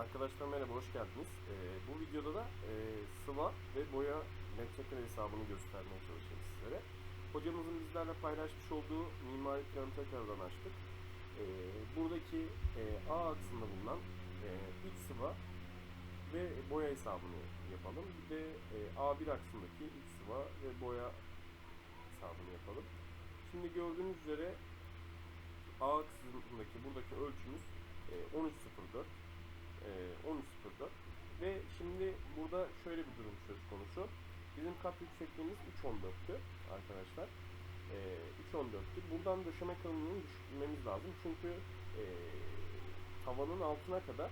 Arkadaşlar merhaba, hoş geldiniz. Ee, bu videoda da e, sıva ve boya metrekare hesabını göstermeye çalışacağım sizlere. Hocamızın bizlerle paylaşmış olduğu mimari planı tekrardan açtık. Ee, buradaki e, A aksında bulunan e, iç sıva ve boya hesabını yapalım. Bir de e, A1 aksındaki iç sıva ve boya hesabını yapalım. Şimdi gördüğünüz üzere A aksındaki buradaki ölçümüz e, 13.04 e, 13.04 ve şimdi burada şöyle bir durum söz konusu. Bizim kat yüksekliğimiz 3.14'tü arkadaşlar. E, 3.14'tü. Buradan döşeme kalınlığını düşürmemiz lazım. Çünkü e, tavanın altına kadar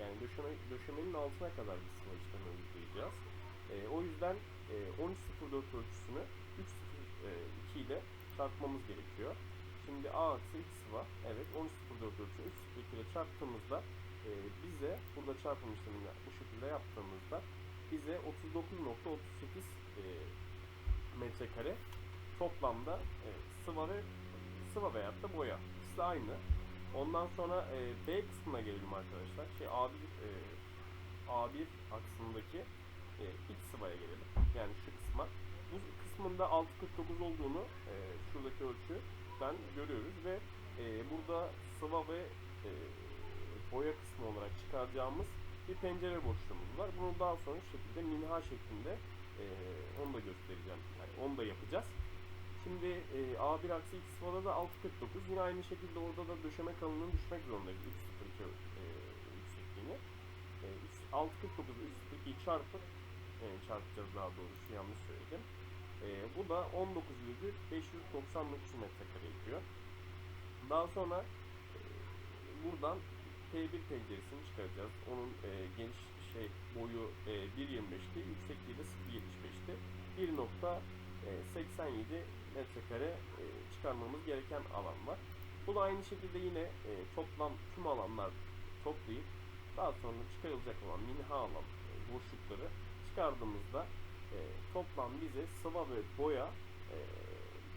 yani döşeme, döşemenin altına kadar bir sıva işlemi uygulayacağız. E, o yüzden e, 13.04 ölçüsünü 3.02 ile çarpmamız gerekiyor. Şimdi A aksi iç sıva. Evet 13.04 ölçü 3.02 ile çarptığımızda e, bize burada çarpım bu şekilde yaptığımızda bize 39.38 e, metrekare toplamda e, sıva ve sıva veyahut da boya. İkisi aynı. Ondan sonra e, B kısmına gelelim arkadaşlar. Şey A1 e, A1 aksındaki e, iç sıvaya gelelim. Yani şu kısma. Bu kısmında 6.49 olduğunu e, şuradaki ölçüden görüyoruz ve e, burada sıva ve e, boya kısmı olarak çıkaracağımız bir pencere boşluğumuz var. Bunu daha sonra şu şekilde minha şeklinde e, onu da göstereceğim. Yani onu da yapacağız. Şimdi e, A1 aksi X sıvada da 6.49. Yine aynı şekilde orada da döşeme kalınlığını düşmek zorundayız. 3.02 e, yüksekliğini. E, 6.49 3.02'yi çarpıp e, çarpacağız daha doğrusu yanlış söyledim. E, bu da 19,599 metrekare yapıyor. Daha sonra e, buradan T1 penceresini çıkaracağız. Onun e, geniş şey boyu e, 1.25'ti, yüksekliği de 0.75'ti. 1.87 metrekare e, çıkarmamız gereken alan var. Bu da aynı şekilde yine e, toplam tüm alanlar toplayıp daha sonra çıkarılacak olan minha alan e, boşlukları çıkardığımızda e, toplam bize sıva ve boya e,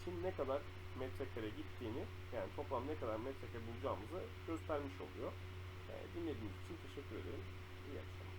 için ne kadar metrekare gittiğini yani toplam ne kadar metrekare bulacağımızı göstermiş oluyor. E, dinlediğiniz için teşekkür ederim. İyi akşamlar.